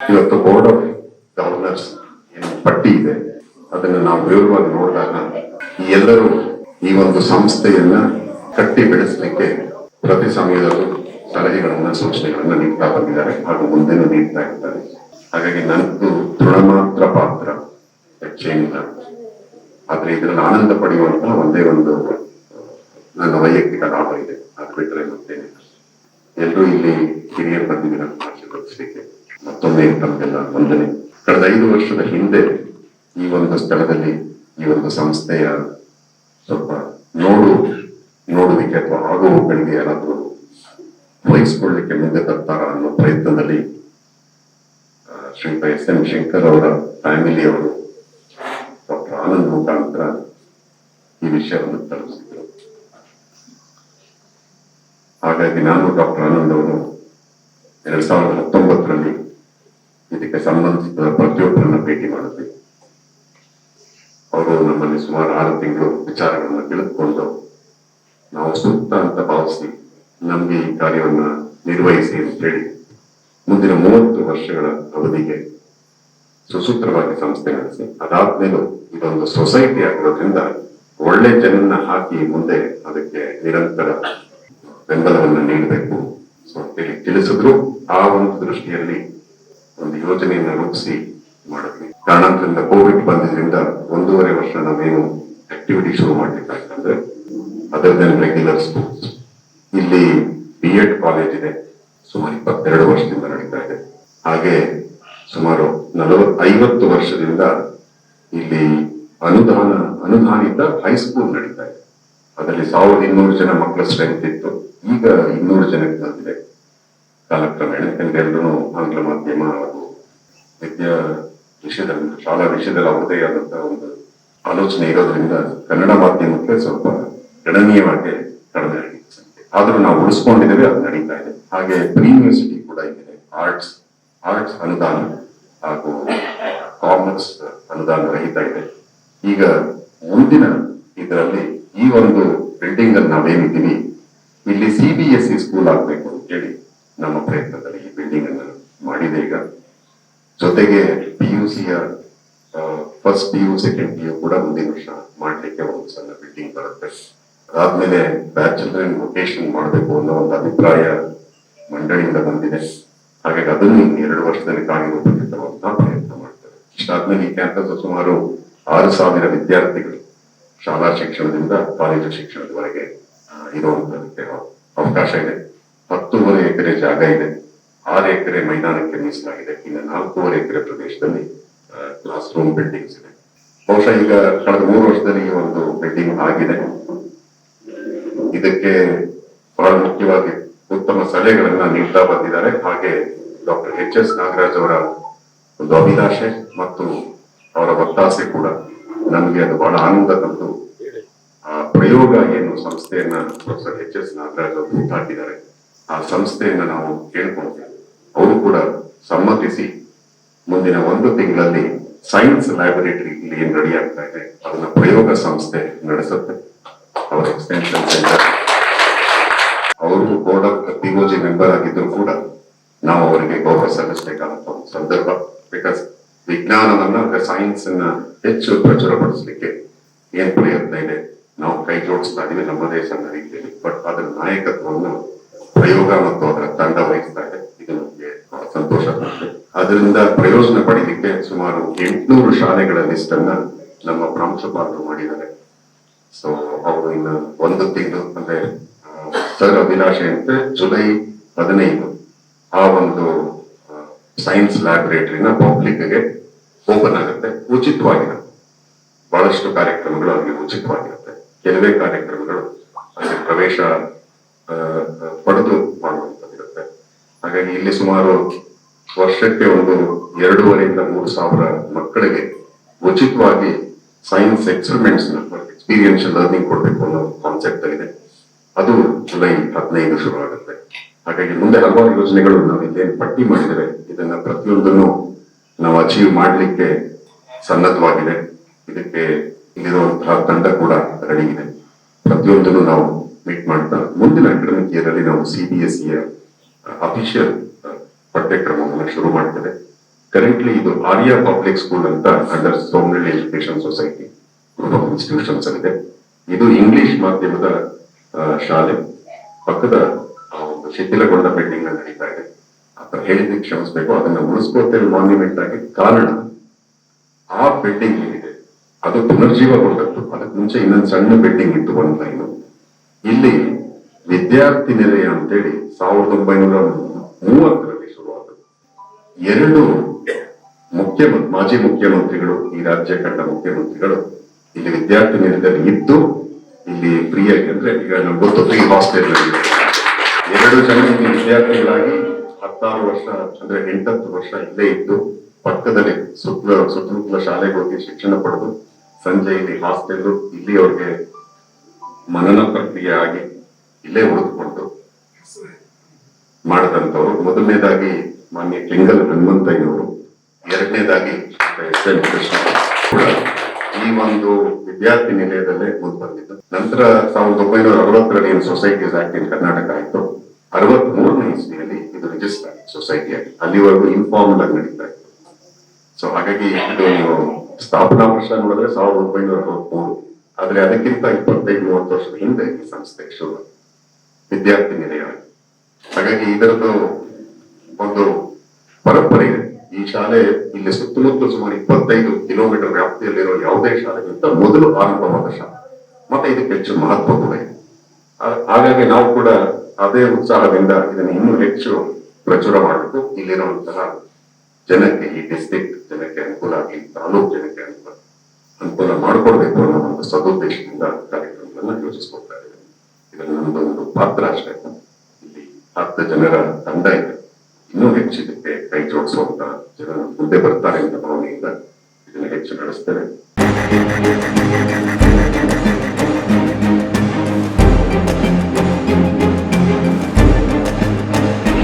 ಇವತ್ತು board of governors ಪಟ್ಟಿ ಇದೆ. ಅದನ್ನು ನಾವು ವಿವರವಾಗಿ ನೋಡಿದಾಗ ಈ ಎಲ್ಲರೂ ಈ ಒಂದು ಸಂಸ್ಥೆಯನ್ನ ಕಟ್ಟಿ ಬೆಳೆಸಲಿಕ್ಕೆ ಪ್ರತಿ ಸಮಯದಲ್ಲೂ ಸಲಹೆಗಳನ್ನ, ಸೂಚನೆಗಳನ್ನ ನೀಡ್ತಾ ಬಂದಿದ್ದಾರೆ ಹಾಗೂ ಮುಂದೆನೂ ನೀಡ್ತಾ ಇರ್ತಾರೆ ಹಾಗಾಗಿ ನನ್ನದು ತೃಣಮಾತ್ರ ಪಾತ್ರ ಹೆಚ್ಚೇನಿಲ್ಲ. ಆದ್ರೆ ಇದರಲ್ಲಿ ಆನಂದ ಪಡೆಯುವಂತಹ ಒಂದೇ ಒಂದು, ನನ್ನ ವೈಯಕ್ತಿಕ ಲಾಭ ಇದೆ. ಅದು ಬಿಟ್ಟರೆ ಮತ್ತೇನಿಲ್ಲ. ಎಲ್ಲರೂ ಇಲ್ಲಿ ಹಿರಿಯರು ಬಂದಿದ್ದೀರ ಆಶೀರ್ವದಿಸಲಿಕ್ಕೆ ಮತ್ತೊಮ್ಮೆ ತಮಗೆಲ್ಲ ವಂದನೆ. ಕಳೆದ ಐದು ವರ್ಷದ ಹಿಂದೆ ಈ ಒಂದು ಸ್ಥಳದಲ್ಲಿ ಈ ಒಂದು ಸಂಸ್ಥೆಯ ಸ್ವಲ್ಪ ನೋಡು, ನೋಡುವಿಕೆ ಅಥವಾ ಆಗುವುಗಳಿಗೆ ಯಾರಾದರೂ ವಹಿಸ್ಕೊಳ್ಳಿಕ್ಕೆ ಮುಂದೆ ತರ್ತಾರ ಅನ್ನೋ ಪ್ರಯತ್ನದಲ್ಲಿ ಶ್ರೀ ಶ್ರೀಯುತ ಎಸ್ ಎಂ ಶಂಕರ್ ಅವರ ಫ್ಯಾಮಿಲಿಯವರು ಡಾಕ್ಟರ್ ಆನಂದ್ ಮುಖಾಂತರ ಈ ವಿಷಯವನ್ನು ತಲುಪಿಸಿದ್ರು. ಹಾಗಾಗಿ ನಾನು ಡಾಕ್ಟರ್ ಆನಂದ್ ಅವರು ಎರಡ್ ಸಾವಿರದ ಹತ್ತೊಂಬತ್ತರಲ್ಲಿ ಭೇಟಿ ಮಾಡಿದ್ವಿ ಅವರು ನಮ್ಮಲ್ಲಿ ಸುಮಾರು ಆರು ತಿಂಗಳು ವಿಚಾರಗಳನ್ನ ತಿಳಿದುಕೊಂಡು, ನಾವು ಸೂಕ್ತ ಅಂತ ಭಾವಿಸಿ ನಮ್ಗೆ ಈ ಕಾರ್ಯವನ್ನ ನಿರ್ವಹಿಸಿ ಅಂತ ಹೇಳಿ ಮುಂದಿನ ಮೂವತ್ತು ವರ್ಷಗಳ ಅವಧಿಗೆ ಸುಸೂತ್ರವಾಗಿ ಸಂಸ್ಥೆ ನಡೆಸಿ, ಅದಾದ್ಮೇಲೂ ಇದೊಂದು ಸೊಸೈಟಿ ಆಗಿರೋದ್ರಿಂದ ಒಳ್ಳೆ ಜನನ್ನ ಹಾಕಿ ಮುಂದೆ ಅದಕ್ಕೆ ನಿರಂತರ ಬೆಂಬಲವನ್ನು ನೀಡಬೇಕು ಸೊ ತಿಳಿಸಿದ್ರು. ಆ ಒಂದು ದೃಷ್ಟಿಯಲ್ಲಿ ಒಂದು ಯೋಜನೆಯನ್ನು ರೂಪಿಸಿ ಕಾರಣಾಂತರದಿಂದ ಕೋವಿಡ್ ಬಂದಿದ್ರಿಂದ ಒಂದೂವರೆ ವರ್ಷ ನಾವೇನು ಆಕ್ಟಿವಿಟಿ ಶುರು ಮಾಡ್ಲಿಕ್ಕಾಗ್ತಂದ್ರೆ ಅದರ್ ರೆಗ್ಯುಲರ್ ಸ್ಕೂಲ್ಸ್ ಇಲ್ಲಿ ಬಿ ಎಡ್ ಕಾಲೇಜ್ ಇದೆ. ಸುಮಾರು ಇಪ್ಪತ್ತೆರಡು ವರ್ಷದಿಂದ ನಡೀತಾ ಇದೆ. ಹಾಗೆ ಸುಮಾರು ನಲವತ್ ಐವತ್ತು ವರ್ಷದಿಂದ ಇಲ್ಲಿ ಅನುದಾನ, ಅನುದಾನಿತ ಹೈಸ್ಕೂಲ್ ನಡೀತಾ ಇದೆ. ಅದರಲ್ಲಿ ಸಾವಿರದ ಇನ್ನೂರು ಜನ ಮಕ್ಕಳ ಸ್ಟ್ರೆಂತ್ ಇತ್ತು. ಈಗ ಇನ್ನೂರು ಜನಕ್ಕೆ ಬಂದಿದೆ. ಕಾಲಕ್ರಮೇಣ ಎಲ್ಲರೂ ಆಂಗ್ಲ ಮಾಧ್ಯಮ ಹಾಗೂ ವಿದ್ಯಾ ವಿಷಯದಲ್ಲಿ ಶಾಲಾ ವಿಷಯದಲ್ಲಿ ಅವರದೇ ಆದಂತಹ ಒಂದು ಆಲೋಚನೆ ಇರೋದ್ರಿಂದ ಕನ್ನಡ ಮಾಧ್ಯಮಕ್ಕೆ ಸ್ವಲ್ಪ ಗಣನೀಯವಾಗಿ ಕಡಿಮೆ ಆಗಿದೆ. ಆದ್ರೂ ನಾವು ಉಳಿಸ್ಕೊಂಡಿದ್ದೇವೆ, ಅದು ನಡೀತಾ ಇದೆ. ಹಾಗೆ ಪ್ರೀ ಯೂನಿವರ್ಸಿಟಿ ಕೂಡ ಇದೆ. ಆರ್ಟ್ಸ್ ಆರ್ಟ್ಸ್ ಅನುದಾನ ಹಾಗೂ ಕಾಮರ್ಸ್ ಅನುದಾನ ರಹಿತ ಇದೆ. ಈಗ ಮುಂದಿನ ಇದರಲ್ಲಿ ಈ ಒಂದು ಬಿಲ್ಡಿಂಗ್ ಅಲ್ಲಿ ನಾವೇನಿದ್ದೀವಿ, ಇಲ್ಲಿ C B S E school ಆಗ್ಬೇಕು ಅಂತ ಹೇಳಿ ನಮ್ಮ ಪ್ರಯತ್ನದಲ್ಲಿ ಈ ಬಿಲ್ಡಿಂಗ್ ಅನ್ನು ಮಾಡಿದೆ ಈಗ. ಜೊತೆಗೆ ಯು ಸಿಯ first P U second P U ಕೂಡ ಮುಂದಿನ ವರ್ಷ ಮಾಡ್ಲಿಕ್ಕೆ ಒಂದು ಸಣ್ಣ ಬಿಲ್ಡಿಂಗ್ ಬರುತ್ತೆ. ಅದಾದ್ಮೇಲೆ ಬ್ಯಾಚುಲರ್ ಇನ್ ವೊಕೇಶನ್ ಮಾಡಬೇಕು ಅನ್ನೋ ಒಂದು ಅಭಿಪ್ರಾಯ ಮಂಡಳಿಯಿಂದ ಬಂದಿದೆ. ಹಾಗಾಗಿ ಅದನ್ನು ಎರಡು ವರ್ಷದಲ್ಲಿ ತರುವಂತಹ ಪ್ರಯತ್ನ ಮಾಡ್ತಾರೆ ಇಷ್ಟಾದ್ಮೇಲೆ ಈ ಕ್ಯಾಂಪಸ್ ಸುಮಾರು ಆರು ಸಾವಿರ ವಿದ್ಯಾರ್ಥಿಗಳು ಶಾಲಾ ಶಿಕ್ಷಣದಿಂದ ಕಾಲೇಜು ಶಿಕ್ಷಣದವರೆಗೆ ಇರುವಂತದಕ್ಕೆ ಅವಕಾಶ ಇದೆ. ಹತ್ತೂವರೆ ಎಕರೆ ಜಾಗ ಇದೆ. ಆರು ಎಕರೆ ಮೈದಾನಕ್ಕೆ ಮೀಸಲಾಗಿದೆ. ಇನ್ನು ನಾಲ್ಕೂವರೆ ಎಕರೆ ಪ್ರದೇಶದಲ್ಲಿ ಕ್ಲಾಸ್ ರೂಮ್ ಬಿಲ್ಡಿಂಗ್ಸ್ ಇದೆ. ಬಹುಶಃ ಈಗ ಕಳೆದ ಮೂರು ವರ್ಷದಲ್ಲಿ ಈ ಒಂದು ಬಿಲ್ಡಿಂಗ್ ಆಗಿದೆ. ಇದಕ್ಕೆ ಬಹಳ ಮುಖ್ಯವಾಗಿ ಉತ್ತಮ ಸಲಹೆಗಳನ್ನ ನೀಡ್ತಾ ಬಂದಿದ್ದಾರೆ. ಹಾಗೆ ಡಾಕ್ಟರ್ ಎಚ್ ಎಸ್ ನಾಗರಾಜ್ ಅವರ ಒಂದು ಅಭಿಲಾಷೆ ಮತ್ತು ಅವರ ಒತ್ತಾಸೆ ಕೂಡ ನಮಗೆ ಅದು ಬಹಳ ಆನಂದ ತಂದು, ಆ, ಪ್ರಯೋಗ ಏನು ಸಂಸ್ಥೆಯನ್ನ ಪ್ರೊಫೆಸರ್ ಎಚ್ ಎಸ್ ನಾಗರಾಜ್ ಅವರು ಹುಟ್ಟಾಕಿದ್ದಾರೆ, ಆ ಸಂಸ್ಥೆಯನ್ನ ನಾವು ಕೇಳ್ಕೊಂಡ್ವಿ ಅವರು ಕೂಡ ಸಮ್ಮತಿಸಿ ಮುಂದಿನ ಒಂದು ತಿಂಗಳಲ್ಲಿ ಸೈನ್ಸ್ ಲ್ಯಾಬೊರೇಟರಿ ಇಲ್ಲಿ ಏನ್ ರೆಡಿ ಆಗ್ತಾ ಇದೆ. ಅದನ್ನ ಪ್ರಯೋಗ ಸಂಸ್ಥೆ ನಡೆಸುತ್ತೆ. ಅವರ ಎಕ್ಸ್ಟೆನ್ಷನ್ ಸೆಂಟರ್ ಅವರು ಬೋರ್ಡ್ ಆಫ್ ಪಿಒಜಿ ಮೆಂಬರ್ ಆಗಿದ್ರು ಕೂಡ ನಾವು ಅವರಿಗೆ ಗೌರವ ಸಲ್ಲಿಸಬೇಕಾದಂತ ಒಂದು ಸಂದರ್ಭ. ಬಿಕಾಸ್ ವಿಜ್ಞಾನವನ್ನ ಸೈನ್ಸ್ ಅನ್ನ ಹೆಚ್ಚು ಪ್ರಚುರಪಡಿಸಲಿಕ್ಕೆ ಏನ್ ಪ್ರಯತ್ನ ಇದೆ? ನಾವು ಕೈ ಜೋಡಿಸ್ತಾ ಇದೀವಿ ನಮ್ಮದೇ ದೇಶದ ರೀತಿಯಲ್ಲಿ. ಬಟ್ ಅದರ ನಾಯಕತ್ವವನ್ನು ಪ್ರಯೋಗ ಮತ್ತು ಅದರ ತಂಡ ವಹಿಸ್ತಾ ಇದೆ. ಸಂತೋಷ. ಅದರಿಂದ ಪ್ರಯೋಜನ ಪಡೀಲಿಕ್ಕೆ ಸುಮಾರು ಎಂಟುನೂರು ಶಾಲೆಗಳ ಲಿಸ್ಟ್ ಅನ್ನ ನಮ್ಮ ಪ್ರಾಂಶುಪಾಲರು ಮಾಡಿದ್ದಾರೆ. ಸೊ ಅವರು ಇನ್ನು ಒಂದು ತಿಂಗಳು, ಅಂದ್ರೆ ಸರ್ ಅಭಿಲಾಷೆ ಅಂತೆ ಜುಲೈ ಹದಿನೈದು ಆ ಒಂದು ಸೈನ್ಸ್ ಲ್ಯಾಬೊರೇಟರಿನ ಪಬ್ಲಿಕ್ಗೆ ಓಪನ್ ಆಗುತ್ತೆ ಉಚಿತವಾಗಿದೆ ಬಹಳಷ್ಟು ಕಾರ್ಯಕ್ರಮಗಳು ಅಲ್ಲಿ ಉಚಿತವಾಗಿರುತ್ತೆ. ಕೆಲವೇ ಕಾರ್ಯಕ್ರಮಗಳು ಅಲ್ಲಿ ಪ್ರವೇಶ ಪಡೆದು ಮಾಡುವಂತದ್ದಿರುತ್ತೆ ಹಾಗಾಗಿ ಇಲ್ಲಿ ಸುಮಾರು ವರ್ಷಕ್ಕೆ ಒಂದು ಎರಡೂವರೆಯಿಂದ ಮೂರು ಸಾವಿರ ಮಕ್ಕಳಿಗೆ ಉಚಿತವಾಗಿ ಸೈನ್ಸ್ ಎಕ್ಸ್ಪೆರಿಮೆಂಟ್ಸ್ ಎಕ್ಸ್ಪೀರಿಯನ್ಷಿಯಲ್ ಲರ್ನಿಂಗ್ ಕೊಡಬೇಕು ಅನ್ನೋ ಕಾನ್ಸೆಪ್ಟ್ ಇದೆ ಅದು ಜುಲೈ ಹದಿನೈದು ಶುರು ಆಗುತ್ತೆ ಹಾಗಾಗಿ ಮುಂದೆ ಹಲವಾರು ಯೋಜನೆಗಳು ನಾವು ಇಲ್ಲೇನು ಪಟ್ಟಿ ಮಾಡಿದರೆ ಇದನ್ನ ಪ್ರತಿಯೊಂದನ್ನು ನಾವು ಅಚೀವ್ ಮಾಡಲಿಕ್ಕೆ ಸನ್ನದ್ಧವಾಗಿದೆ ಇದಕ್ಕೆ ಇಲ್ಲಿರುವಂತಹ ತಂಡ ಕೂಡ ರೆಡಿ ಇದೆ. ಪ್ರತಿಯೊಂದನ್ನು ನಾವು ಮೀಟ್ ಮಾಡ್ತಾ ಮುಂದಿನ ಅಕಾಡೆಮಿಕ್ ಇಯರ್ ಅಲ್ಲಿ ನಾವು ಸಿ ಬಿ ಎಸ್ ಸಿಯ ಅಫಿಷಿಯಲ್ ಪಠ್ಯಕ್ರಮವನ್ನು ಶುರು ಮಾಡ್ತದೆ. ಕರೆಂಟ್ಲಿ ಇದು ಆರ್ಯ ಪಬ್ಲಿಕ್ ಸ್ಕೂಲ್ ಅಂತ under Somanahalli education society group of institutions ಇದೆ ಇದು ಇಂಗ್ಲಿಷ್ ಮಾಧ್ಯಮದ ಶಾಲೆ. ಪಕ್ಕದ ಒಂದು ಶಿಥಿಲಗೊಂಡ ಬಿಲ್ಡಿಂಗ್ನಲ್ಲಿ ನಡೀತಾ ಇದೆ. ಅಥವಾ ಹೇಳಿದ್ದಕ್ಕೆ ಕ್ಷಮಿಸಬೇಕು. ಅದನ್ನ ಉಳಿಸ್ಕೋತೇವೆ ಮಾನ್ಯುಮೆಂಟ್ ಆಗಿ. ಕಾರಣ, ಆ ಬಿಲ್ಡಿಂಗ್ ಏನಿದೆ, ಅದು ಪುನರ್ಜೀವಗೊಂಡದ್ದು. ಅದಕ್ಕೆ ಮುಂಚೆ ಇನ್ನೊಂದು ಸಣ್ಣ ಬಿಲ್ಡಿಂಗ್ ಇತ್ತು ಒಂದು ಇಲ್ಲಿ ವಿದ್ಯಾರ್ಥಿ ನಿಲಯ ಅಂತೇಳಿ ಸಾವಿರದ ಒಂಬೈನೂರ ಮೂವತ್ತರಲ್ಲಿ ಶುರುವಾದದ್ದು. ಎರಡು ಮುಖ್ಯಮಂತ್ರಿ ಮಾಜಿ ಮುಖ್ಯಮಂತ್ರಿಗಳು, ಈ ರಾಜ್ಯ ಕಂಡ ಮುಖ್ಯಮಂತ್ರಿಗಳು ಇಲ್ಲಿ ವಿದ್ಯಾರ್ಥಿ ನಿಲಯದಲ್ಲಿ ಇದ್ದು, ಇಲ್ಲಿ ಫ್ರೀಯಾಗಿ ಅಂದ್ರೆ ಈಗ ನಮ್ಗೆ ಗೊತ್ತು ಫ್ರೀ ಹಾಸ್ಟೆಲ್ ಎರಡು ಜನ ಇಲ್ಲಿ ವಿದ್ಯಾರ್ಥಿಗಳಾಗಿ ಹತ್ತಾರು ವರ್ಷ, ಅಂದ್ರೆ ಎಂಟತ್ತು ವರ್ಷ ಇಲ್ಲೇ ಇದ್ದು, ಪಕ್ಕದಲ್ಲಿ ಸುತ್ತಲ, ಸುತ್ತಮುತ್ತಲ ಶಾಲೆಗೆ ಹೋಗಿ ಶಿಕ್ಷಣ ಪಡೆದು, ಸಂಜೆ ಇಲ್ಲಿ ಹಾಸ್ಟೆಲ್ ಇಲ್ಲಿ ಅವ್ರಿಗೆ ಮನನ ಪ್ರಕ್ರಿಯೆ ಆಗಿ ಇಲ್ಲೇ ಉಳಿದುಕೊಂಡು ಮಾಡಿದಂಥವ್ರು ಮೊದಲನೇದಾಗಿ ಮಾನ್ಯ ಕೆಂಗಲ್ ಹನುಮಂತಯ್ಯನವರು. ಎರಡನೇದಾಗಿ ಎಸ್ ಎನ್ ಕೃಷ್ಣ ಕೂಡ ಈ ಒಂದು ವಿದ್ಯಾರ್ಥಿ ನಿಲಯದಲ್ಲೇ ಮುಂದೆ ಬಂದಿದ್ದು ನಂತರ ಸಾವಿರದ ಒಂಬೈನೂರ ಅರವತ್ತರಲ್ಲಿ ಏನು ಸೊಸೈಟೀಸ್ ಆಕ್ಟ್ ಇನ್ ಕರ್ನಾಟಕ ಆಯಿತು. ಅರವತ್ತ್ ಮೂರನೇ ಇಸ್ವಿಯಲ್ಲಿ ಇದು ರಿಜಿಸ್ಟರ್ ಸೊಸೈಟಿ ಆಗಿ. ಅಲ್ಲಿವರೆಗೂ ಇನ್ಫಾರ್ಮಲ್ ಆಗಿ ನಡೀತಾ ಇತ್ತು. ಸೊ ಹಾಗಾಗಿ ಇದು ನೀವು ಸ್ಥಾಪನಾ ವರ್ಷ ನೋಡಿದ್ರೆ ಸಾವಿರದ ಒಂಬೈನೂರ ಅರವತ್ಮೂರು. ಆದ್ರೆ ಅದಕ್ಕಿಂತ ಇಪ್ಪತ್ತೈದು, ಮೂವತ್ತು ವರ್ಷದ ಹಿಂದೆ ಈ ಸಂಸ್ಥೆ ಶುರು. ವಿದ್ಯಾರ್ಥಿ ನಿಲಯ. ಹಾಗಾಗಿ ಇದರದ್ದು ಒಂದು ಪರಂಪರೆ ಇದೆ. ಈ ಶಾಲೆ ಇಲ್ಲಿ ಸುತ್ತಮುತ್ತ ಸುಮಾರು ಇಪ್ಪತ್ತೈದು ಕಿಲೋಮೀಟರ್ ವ್ಯಾಪ್ತಿಯಲ್ಲಿರುವ ಯಾವುದೇ ಶಾಲೆಗಿಂತ ಮೊದಲು ಆರಂಭವಾದ ಶಾಲೆ. ಮತ್ತೆ ಇದಕ್ಕೆ ಹೆಚ್ಚು ಮಹತ್ವ ಕೂಡ ಇದೆ. ಹಾಗಾಗಿ ನಾವು ಕೂಡ ಅದೇ ಉತ್ಸಾಹದಿಂದ ಇದನ್ನು ಇನ್ನೂ ಹೆಚ್ಚು ಪ್ರಚುರ ಮಾಡಬೇಕು. ಇಲ್ಲಿರುವಂತಹ ಜನಕ್ಕೆ ಈ ಡಿಸ್ಟ್ರಿಕ್ಟ್ ಜನಕ್ಕೆ ಅನುಕೂಲ ಆಗಲಿ ತಾಲೂಕು ಜನಕ್ಕೆ ಅನುಕೂಲ ಅನುಕೂಲ ಮಾಡಿಕೊಡ್ಬೇಕು ಅನ್ನೋ ಒಂದು ಸದುದ್ದೇಶದಿಂದ ಕಾರ್ಯಕ್ರಮಗಳನ್ನ ಯೋಚಿಸ್ಕೊಳ್ತಾ ಇದ್ದೇವೆ. ಇದರಲ್ಲಿ ನಮ್ದು ಒಂದು ಪಾತ್ರ ಅಷ್ಟೇ. ಜನರ ತಂಡ ಇದೆ. ಇನ್ನೂ ಹೆಚ್ಚು ಇದಕ್ಕೆ ಕೈ ಜೋಡಿಸುವಂತ ಜನ ಮುಂದೆ ಬರ್ತಾರೆ ಅಂತ ಭಾವನೆಯಿಂದ ಇದನ್ನು ಹೆಚ್ಚು ನಡೆಸ್ತೇವೆ.